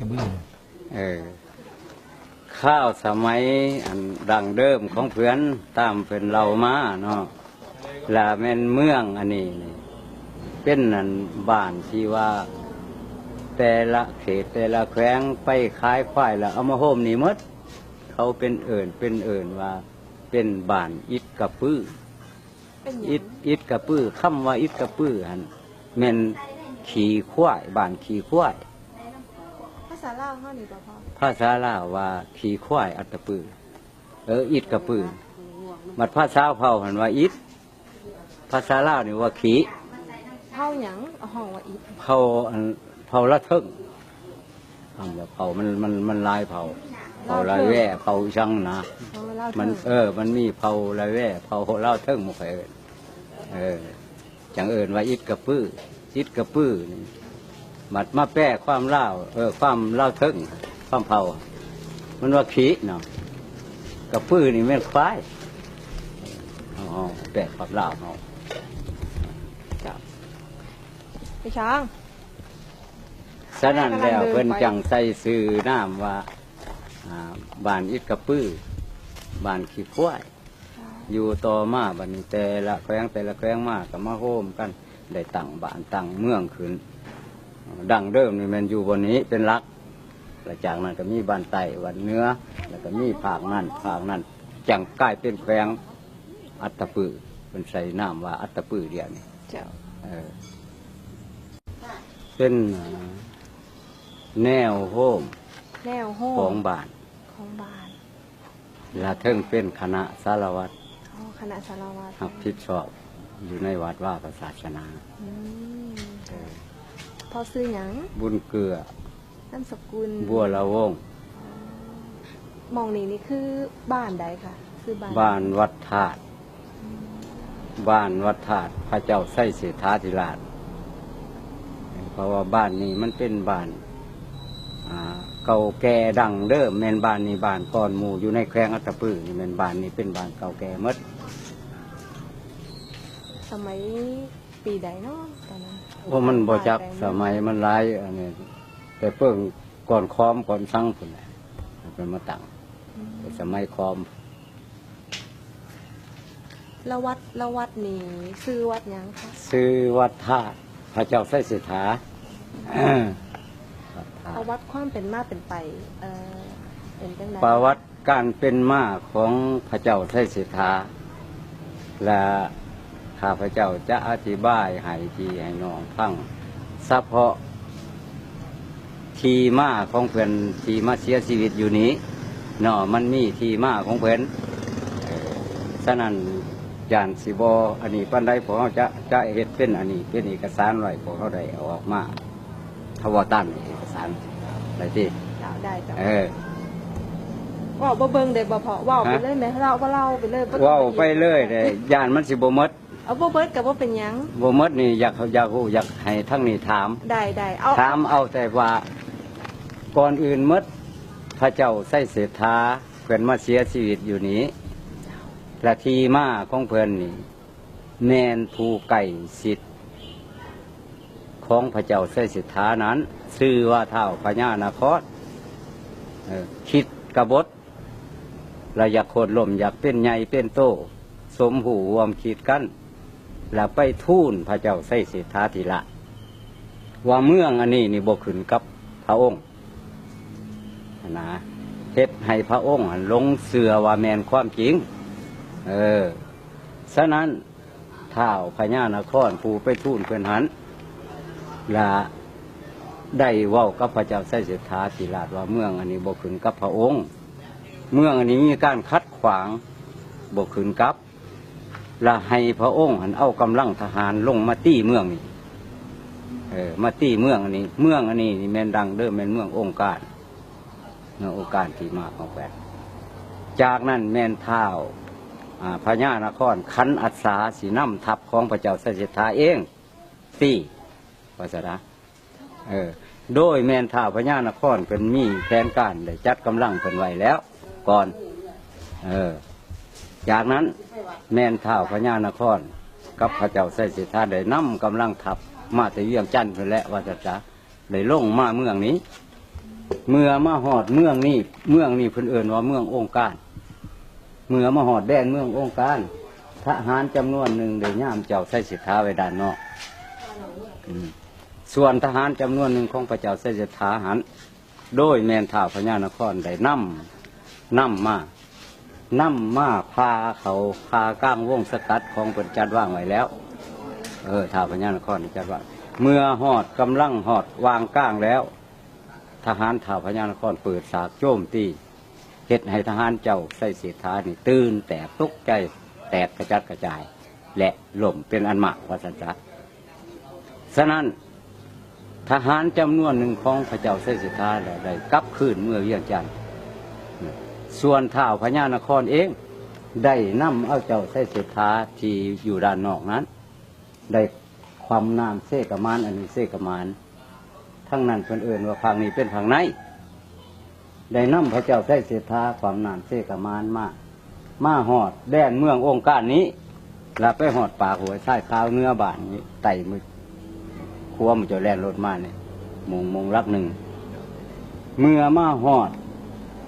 กระเบื้องเออข้าวสมัยอันดังเดิมของเพื่อนตามเพื่อนเรามาเนาะแลาแม่นเมืองอันนี้นี่เป็นอันบ้านที่ว่า แต่ละเขตแต่ละแขวงไปขายควายแล้วเอามาโฮมนี่หมด เขาเป็นเอิญเป็นเอิญว่า เป็นบ้านอิดกระปื้อเป็นหยังอิดอิดกระปื้อคำว่าอิดกระปื้อหันแม่นขี่ควายบ้านขี่ควายภาษาลาวเฮานี่บ่พ่อภาษาลาวว่าขี่ควายอัตตปือ เอออิดกระปือมัดภาษาเผาหันว่าอิดภาษาลาวนี่ว่าขี่เฮาหยังเอาห้องว่าอีกเผาอันเผาละเทิงคำว่าเผามันมันมันลายเผาเผาลายแว่เผาช่างนะเฮาเล่ามันเถเออะอมันมีเผาลายแว่เผาเล่าเทิงหมกเอิญเออจังเอิญว่าอิดกระปืออิดกระปือนี่ มัดมาแป้ความเล่าวเออความเล่าเทิงความเผามันว่าขี้เนาะกระปื้อนี่แม่นควายเอาเอาแปะปับลาวเอาครับพี่ช้างฉะนั้นแล้วกำลังเดินไปเพิ่นจังใส่ซื้อน้ำว่าอ่าบ้านอิดกระปื้อบ้านขี้ควายอยู่ต่อมาบัดนี้แต่ละแขวงแต่ละแขวงมาก็มาโฮมกัน ได้ตั้งบ้านตั้งเมืองขึ้น ดังเดิมนี่แมันอยู่บนนี้เป็นหลักหลังจากนั้นก็มีบ้านไต้วันเหนื้อ แล้วก็มีภาคนั่นภาคนั่นจังกลายเป็นแขวงอัตตปือเป็นใส่น้ำว่าอัตตปือเดียวนี่เจ้าเออเป็นอ่าแนวโฮมแนวโฮของมบ้านของบ้านและเทิงเป็นคณะสารวัตรอ๋อคณะสารวัตรรับผิดชอบอยู่ในวัดว่าศาสนาอืมเออ พอซื้อหยังบุญเกลือนามสกุลบัวละวง หมองนี้นี่คือบ้านใดค่ะ คือบ้านบ้านวัดธาตุบ้านวัดธาตุพระเจ้าไส้เสถาธิราช เพราะว่าบ้านนี้มันเป็นบ้านอ่าเก่าแก่ดังเดิมแม่นบ้านนี้บ้านก่อนหมู่อยู่ในแควงอัตตปือนี่แม่นบ้านนี้เป็นบ้านเก่าแก่หมดสมัยปีใดเนาะตอนนั้น ว่ามันบ่จักบ้านใดสมัยมันหลายอันนี้แต่เพิ่งก่อนค้อมก่อนสั่งพุ่นแหละมันเป็นมาตั้งอืมแต่สมัยค้อมแล้ววัดแล้ววัดนี่ซื้อวัดหยังคะซื้อวัดธาตุพระเจ้าไส้เสถาวัดธาเอาตุวัดความเป็นมาเป็นไปเออเป็นจังไดประวัติการเป็นมาของพระเจ้าไส้เสถาและ ข้าพระเจ้าจะอธิบายให้ทีให้น้องฟังเฉพาะทีมาของเพื่อนทีมาเสียชีวิตอยู่นี้เนาะมันมีทีมาของเพื่อนเอ่อฉะนั้นยานสิบออันนี้ปันใดพวกเขาจะจะเฮ็ดเป็นอันนี้เป็นเอกสารไว้พวกเขาได้เอาออกมาเขาว่าตั้นเอกสารอะไรที่เอาได้จ้ะเออเว่าบ่เบิ่งได้บ่พอเว่าไปฮะเลยไหมเราบ่เล่าไปเลยบ่ต้องเว้าไปเลยเลยยานมันสิบ่หมด เอาบ่เบิดก็บ่เป็นหยังบ่หมดนี่อยากอยากรู้อยากให้ทั้งนี้ถาม ได้ได้เอาถามเอาแต่ว่าก่อนอื่นหมดพระเจ้าไส้เสถาเพื่อนมาเสียชีวิตอยู่นี้และทีมาของเพื่อนนี่แมนภูไก่สิทธิ์ของพระเจ้าไส้เสถานั้นชื่อว่าเท่าพญานาคตเออคิดกบฏและอยากโคดลมอยากเป็นใหญ่เป็นโต สมหูรวมคิดกัน แล้วไปทูลพระเจ้าไสเสถาธิละ ว่าเมืองอันนี้นี่บกขึ้นกับพระองค์นะเฮ็ดให้พระองค์ลงเสือว่าแมนความจริง เออฉะนั้นท้าวพญานครผู้ไปทูลเพื่อนหันและได้ว้ากับพระเจ้าไสเสถาธิราชว่าเมืองอันนี้บกขึ้นกับพระองค์ เมืองอันนี้มีการคัดขวางบกขึ้นกับ ละให้พระองค์หันเอากำลังทหารลงมาตีเมืองนี้เออมาตีเมืองอันนี้ เมืองอันนี้นี่แมนดังเดิมแมนเมืององค์การเมืององค์การที่มาของแปดจากนั้นแมนเท้าพญานครขันอัศาสีน้ำทัพของพระเจ้าเสด็จทาเองตีภาษาเออโดยแมนเท้าพญานครเป็นมีแผนการได้จัดกำลังเป็นไว้แล้ว ก่อน เออ จากนั้นแม่นเท้าพญานคร กับพระเจ้าไส้สิทธาได้นำกำลังทัพมาแต่เวียงจันทร์เพิ่นแหละว่าจะจะได้ลงมาเมืองนี้ เมื่อมาหอดเมืองนี่เมืองนี่เพิ่นเอิ้นว่าเมืององค์การ เมื่อมาหอดแดนเมืององค์การทหารจำนวนหนึ่งได้ย่ามเจ้าใส่สิทธาไว้ด้านนอกอืมส่วนทหารจำนวนหนึ่งของพระเจ้าใส่สิทธาหันโดยแมนท่าพญานครได้นำนำมา นำมาพาเขาพาก้างวงสกัดของเปินจัดว่างไว้แล้ว เออท่าพญานครนี่จัดว่าเมื่อหอดกำลังหอดวางก้างแล้ว ทหารท่าพญานครเปิดสากโจมตีเฮ็ดให้ทหารเจ้าใส่เสียทานี่ตื่นแตกตกใจแตกกระจัดกระจาย และล่มเป็นอันมากว่าสันจะฉะนั้นทหารจำนวนหนึ่งของพระเจ้าเสด็จทาได้กลับคืนเมื่อเวียงจันทร์ ส่วนท้าวพญานครเอง ได้นำเอาเจ้าเสด็จทาที่อยู่ด้านนอกนั้น ได้ความนามเสกมานอันนี้เสกมานทั้งนั้นเพิ่นเอื่นว่าพังนี้เป็นพังในได้นำพระเจ้าเสด็จทาความนามเสกมานมามาหอดแดนเมืององค์การนี้แล้วไปหอดปากหัวใต้ข้าวเนื้อบานนี้ไต่มือคัวมันจะแล่นรถมาเนี่ยมงมงรักหนึ่งเมื่อมาหอด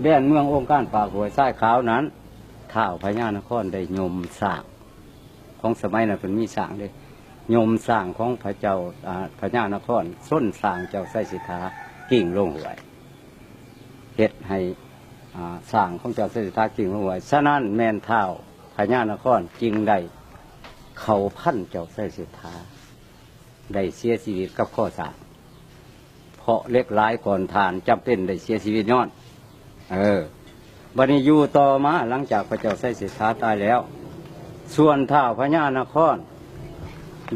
แดนเมืององค์การปากหวยไส้ขาวนั้นท้าวพญานครได้ยมสร้างของสมัยนั้นเป็นมีสร้างเลยยมสร้างของพระเจ้าพญานครส้นสร้างเจ้าไส้สิทธากิ่งลงหวยเฮ็ดให้สร้างของเจ้าไส้สิทธากิ่งลงหวยฉะนั้นแมนเท้าวพญานครจึงได้เขาพันเจ้าไส้สิทธาได้เสียชีวิตกับข้อสามเพราะเล็กร้ายก่อนทานจำเป็นได้เสียชีวิตย้อน เออบัดนี้อยู่ต่อมาหลังจากพระเจ้าไส้สิทธาตายแล้ว ส่วนท้าวพญานคร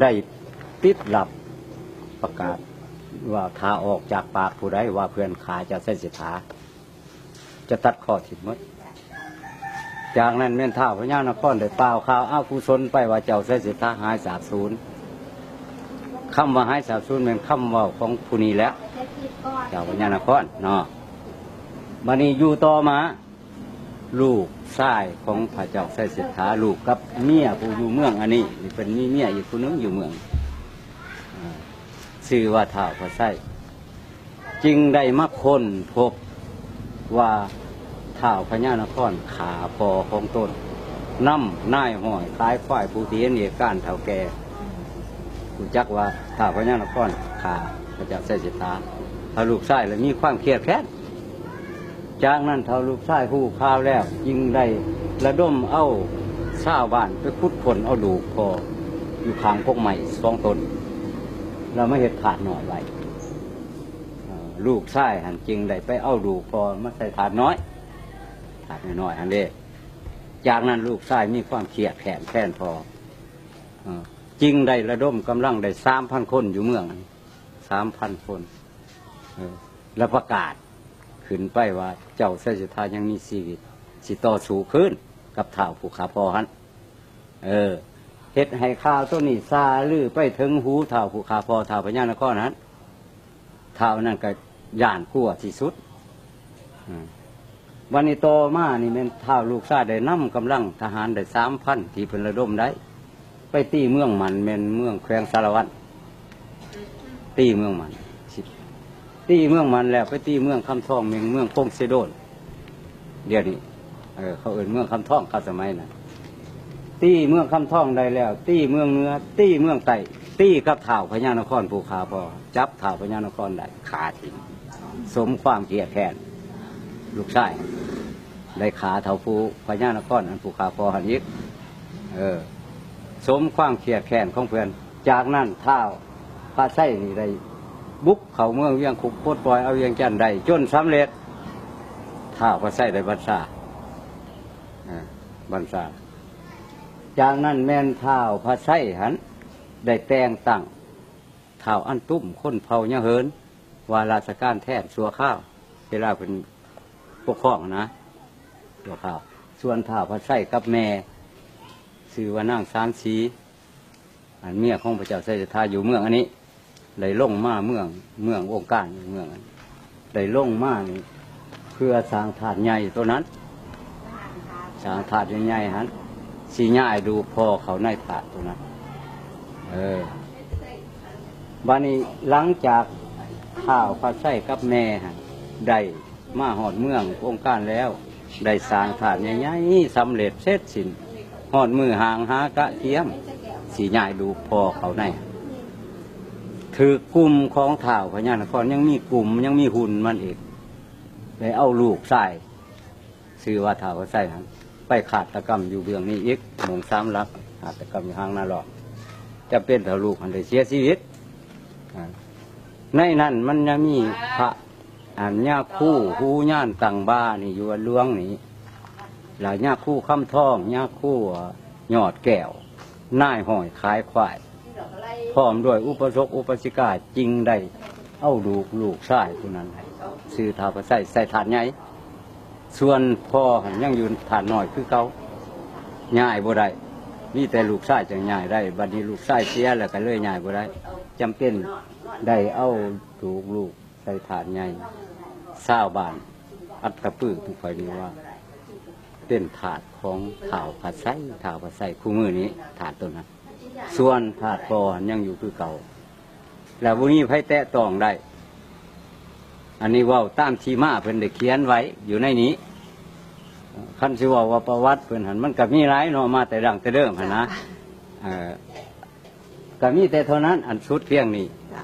ได้ติดหลับประกาศว่าถ้าออกจากปากผู้ใดว่าเพื่อนขาเจะไส้สิทธาจะตัดข้อถิดหมดจากนั้นแม่นท้าวพญานครได้เปล่าข่าวอ้าวกุศลไปว่าเจ้าไส้สิทธาหายสาบสูญคำว่าให้สาบสูญเป็นคำว่าของผู้นี้แล้วเจ้าพญานครเนาะ บันนี้อยู่ต่อมา ลูกชายของพระเจ้าไสสิทธาลูกกับเมียผู้อยู่เมืองอันนี้นี่เป็นมีเมียอีกคนนึงอยู่เมืองชื่อว่าท้าวพระไสจึงได้มาคนพบว่าท้าวพญานครขาพอของตนน้ำน่ายห้อยคล้ายฝ่ายผู้ที่เห็นเหตุการณ์เท่าแก่กูจักว่าถ้าพญานครขาพระเจ้าใส่สิตาถ้าลูกชายแล้วมีความเครียดแค้น จากนั้นเท่าลูกชายผู้ข้าวแล้วยิงได้ระดมเอาชาวบ้านไปขุดผลเอาดูพออยู่ข้างพวกใหม่สองตนเราไม่เห็นขาดหน่อยไว้เอ่อลูกชายหันจริงได้ไปเอาดูพอมาใส่ถาดน้อยถาดน้อยๆอันเด้จากนั้นลูกชายมีความเครียดแค้นแค้นพอเอ่อจึงได้ระดมกำลังได้สามพันคนอยู่เมืองสามพันคนเออแล้วประกาศ ขึ้นไปว่า เจ้าเสด็จทายังมีชีวิตสิต่อสู้ขึ้นกับท้าวผู้ขาพอหันเออเฮ็ดให้ข่าวตัวนี้ซาลือไปถึงหูท้าวผู้ขาพอท้าวพญานครนั้นท้าวนั้นก็ย่านกลัวที่สุดวันนี้โตมานี่เป็นท้าวลูกชาได้นำกำลังทหารได้สามพันที่เพิ่นระดมได้ ไปตีเมืองมันเมนเมืองแขวงสารวัตรตีเมืองมัน ตีเมืองมันแล้วไปตีเมืองคำท่องเมืองเมืองพงเซโดน เดี๋ยวนี้เออเขาเอื่นเมืองคำท่องเข้าสมัยนะตีเมืองคำท่องได้แล้ว ตีเมืองเนื้อ ตีเมืองไตตีกับถ่าวพญานครภูขาพอจับถ่าวพญานครได้ขาทิ้งสมความเกียดแค้นลูกชายได้ขาเท่าภูพญานครอันภูขาพอหันยิกเออ สมความเครียดแค้นของเพื่อน จากนั้นเท้าพระไส้นี่ได้ บุกเขาเมืองเวียงคุกโคตรปล่อยเอาเวียงจันได้จนสำเร็จท้าพระไส้ได้บรรษาอ่าบรรษาจากนั้นแม่นเท้าพระไส้หันได้แต่งตั้งเท้าอันตุ้มคนเผาเนี่ยเหินวาราชการแทนสัวข้าวเวลาเป็นปกครองนะสัวข้าวส่วนเท้าพระไส้กับแม่ชื่อว่านางสามสีอันเมียของพระเจ้าไสยทาอยู่เมืองอันนี้ ได้ลงมาเมือง เมืององค์การเมืองได้ลงมานี่เพื่อสร้างถาดใหญ่ตัวนั้นสร้างถาดใหญ่ๆหันสีง่ายดูพอเขาในถาดตัวนั้น เออบ้านี้หลังจากข้าวพระไส้กับแม่หันได้มาหอดเมืององค์การแล้ว ได้สร้างฐานใหญ่ๆสำเร็จเสร็จสิ้นหอดมือห่างหากระเทียมสีใหญ่ดูพอเขาใน ถือกลุ่มของถ่าวพญานครยังมีกลุ่มยังมีหุ่นมันอีกเลยเอาลูกใส่ซื้อว่าถ่าวใส่หันไปขาดตะกรรมอยู่เบื้องนี้อีกหมงซ้ำรับขาดตะกรรมอยู่ห้างนาหลอกจะเป็นถ่าลูกมันได้เสียชีวิตในนั้นมันยังมีพระอันญาคู่หูย่านตังบ้านี่อยู่อันหลวงนี่หลายญาคู่ค้ำท่องญาคู่หยอดแก้วน่ายห้อยขายควาย พร้อมด้วยอุปสกอุปสิกาจริงได้เอาลูกลูกชายผู้นั้นให้ซื้อทาไปใส่ใส่ถาดใหญ่ส่วนพ่อยังอยู่ถาดน้อยคือเขาง่ายบ่ได้มีแต่ลูกชายจะง่ายได้บัดนี้ลูกชายเสียแล้วก็เลยง่ายบ่ได้จำเป็นได้เอาลูกลูกใส่ถาดใหญ่เศร้าวบาน อัตตะปื้อทุกไฟนี้ว่าเป็นถาดของข่าวผัดไส้ข่าวผัดไส้คู่มือนี้ถาดตัวนั้น ส่วนถาดพอยังอยู่คือเก่า แล้วบุนี้ไผแตะต้องได้ อันนี้เว่าตามทีมาเพิ่นได้เขียนไว้อยู่ในนี้คันสิเว่าว่าประวัติเพิ่นหันมันก็มีหลายเนาะมาแต่ดังแต่เดิมหันนะเออก็มีแต่เท่านั้นอันสุดเพียงนี้จ้ะ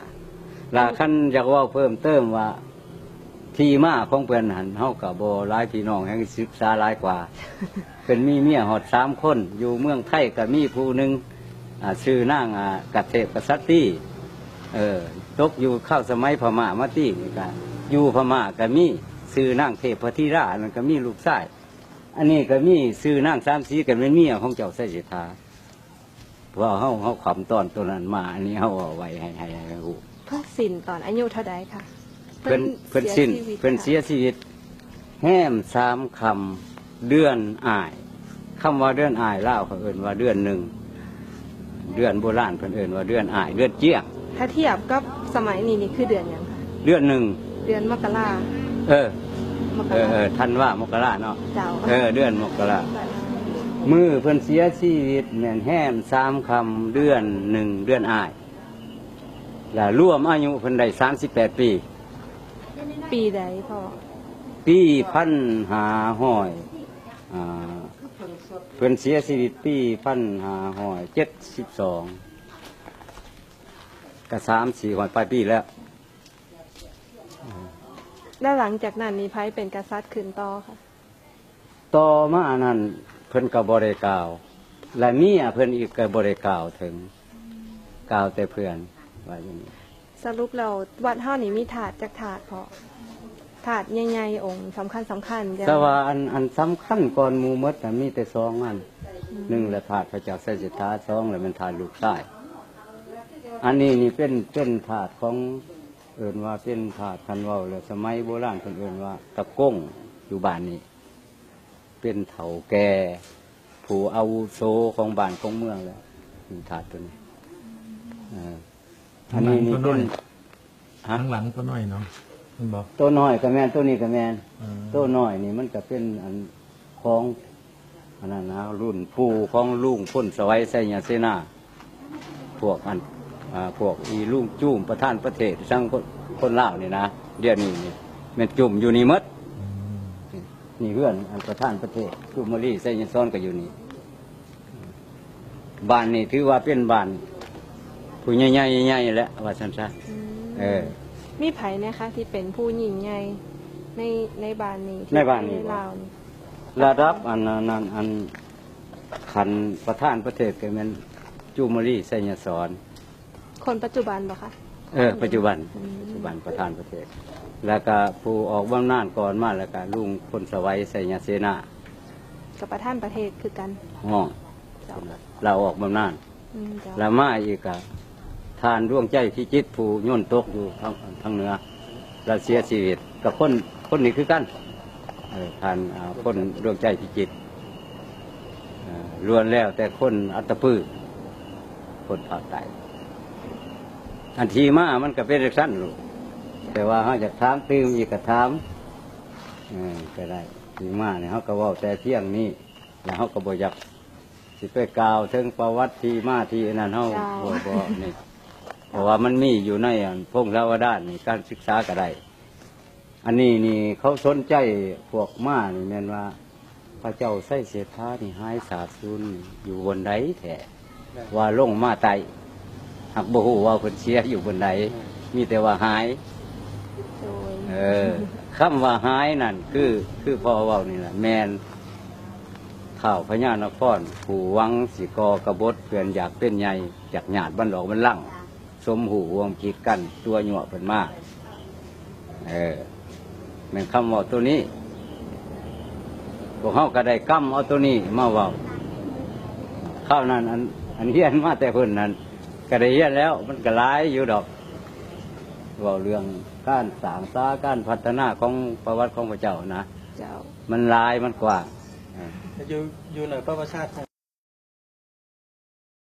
ลาคันอยากเว่าเพิ่มเติมว่าที่มาของเพิ่นหันเฮากับบ่หลายพี่น้องแห่งศึกษาหลายกว่า เป็นมีเมียหอดสามคน อยู่เมืองไทยก็มีผู้หนึ่งอ่า ชื่อนางอ่ากัตเทพกษัตรีเออตกอยู่เข้าสมัยพม่ามาตีนี่กันอยู่พม่าก็มีชื่อนางเทพธิราอันนั้นก็มีลูกชายอันนี้ก็มีชื่อนางสามสีกันเป็นเมียของเจ้าไสสิทธาเพราะเฮาเฮาขำตอนตัวนั้นมาอันนี้เฮาเอาไว้ให้ให้ให้ฮู้เพิ่นสินตอนอายุเท่าใดค่ะ เพิ่นเพิ่นสิ้นชีวิตเพิ่นเสียชีวิต แห้มสามคำเดือนอายคำว่าเดือนอายเล่าวเขาเอิ่นว่าเดือนหนึ่ง เดือนโบราณเพิ่นเอิ่นว่าเดือนอายเดือนเจี้ยงถ้าเทียบกับสมัยนี้นี่คือเดือนหยังค่ะเดือนหนึ่งเดือนมกราเออ มกเออราเออทันว่ามกราเนาะเจ้าเออเดือนมกรามือเพิ่นเสียชีวิตแม่นแห้มสามคำเดือนหนึ่งเดือนอายแล้วรวมอายุเพิ่นได้สามสิบแปดปี ปีใดพ่อปีพันหาห้อยอ่า เพิ่นเสียชีวิตปีพันหาห้อยเจ็ดสิบสองก็สามสี่ห้อยปลายปีแล้วแล้วหลังจากนั้นมีไผเป็นกษัตริย์ขึ้นต่อค่ะ ต่อมานั้นเพิ่นก็บริกล่าว และเมียเพิ่นอีกก็บริกล่าวถึงกล่าวแต่เพื่อนว่าอย่างนี้สรุปเราวัดเฮานี่มีถาดจากถาดพอ ถาดใหญ่ๆองค์สำคัญสำคัญอย่างแต่ว่าอันอันสำคัญก่อนหมูหมดน่ะมีแต่สองอันหนึ่งและถาดพระเจ้าไสสิทธาสองและเป็นถาดลูกชายอันนี้นี่เป็นเป็นถาดของเอินว่าเป็นถาดทันเว่าเลยสมัยโบราณคนเอินว่าตะก้งอยู่บ้านนี้ เป็นเถาแก่ผู้อาวุโสของบ้านของเมืองแล้วมีถาดตัวนี้เอ่ออันนี้นี่เป็นฮะข้างหลังก็น้อยเนาะมัน บอกตัวน้อยกับแมนตัวนี้กับแมนเออตัวน้อยนี่มันก็เป็นอันของอันนั้นนะรุ่นผู้ของลุงพ่นสวัยไสยาเสนาพวกอันอ่าพวกอีลุงจุ่มประธานประเทศทั้งคนคนลาวนี่นะเดี๋ยวนี้นี่แมันจุ่มอยู่นี่หมดอืมนี่เพื่อนอันประธานประเทศจุ่มมรีไสยาซ้อนก็อยู่นี่บ้านนี่ถือว่าเป็นบ้านผู้ใหญ่ๆใหญ่ๆแหละว่าสันซะอืมเออ มีไผนะคะ ที่เป็นผู้หญิงใหญ่ในในบ้านนี้ที่ในบ้านนี้ลาวนี่ระดับอันนั้นอันอันขันประธานประเทศก็แมันจุมรีไสยสอน คนปัจจุบันเหรอคะ เออปัจจุบันอืม ปัจจุบันประธานประเทศ แล้วก็ผู้ออกบำนาจก่อนมาแล้วก็ลุงพลสวัยไสยเสนากับประท่านประเทศคือกันห้องเจ้าเราออกบำนาจอืมเจ้าแล้วมาอีกก็ ทานดวงใจพิจิตรผู้ย่นตกอยู่ทางทางเหนือเราเสียชีวิตกับคนคนนี้คือกันเออทานอ่าคนดวงใจพิจิตรเอ่อล้วนแล้วแต่คนอัตตปื้อคนภาคใต้อันทีมามันก็เป็นเรื่องสั้นลูกแต่ว่าเขาจะถามตื้มอีกก็ถามเออก็ได้ทีมาเนี่ยเขาก็เว่าแต่เที่ยงนี้แล้วเขาก็บอยากสิไปกล่าวถึงประวัติที่มาที่อันนั้นเขาบ่บ่นี่ เพราะว่ามันมีอยู่ในพงศาวดารนี่การศึกษาก็ได้ อันนี้นี่เขาสนใจพวกม้านี่แม่นว่า พระเจ้าใส่เศรษฐานี่หายสาบสูญอยู่บนไดแท้ว่าลงมาไตหักบ่ฮู้ว่าเพิ่นเสียอยู่บนไดมีแต่ว่าหายเออคำว่าหายนั่นคือคือพ่อเว้านี่แหละแมนข่าวพญานครผู้วังสิกอกระบฏเพื่อนอยากเป็นใหญ่จากหยาดบันหลอกบันลั่ง สมหูวงคิดกันตัวหยวเพิ่นมาก เออแม่นคำเว่าตัวนี้พวกเขาก็ได้กำเอาตัวนี้มาเว่าข้าวนั้นอันอันเฮียนมาแต่เพิ่นนั้นก็ได้เฮียนแล้ว มันก็หลายอยู่ดอกเว่าเรื่องการสร้างสาการพัฒนาของประวัติของพระเจ้านะเจ้ามันหลายมันกว้างอยู่อยู่ในประวัติศาสตร์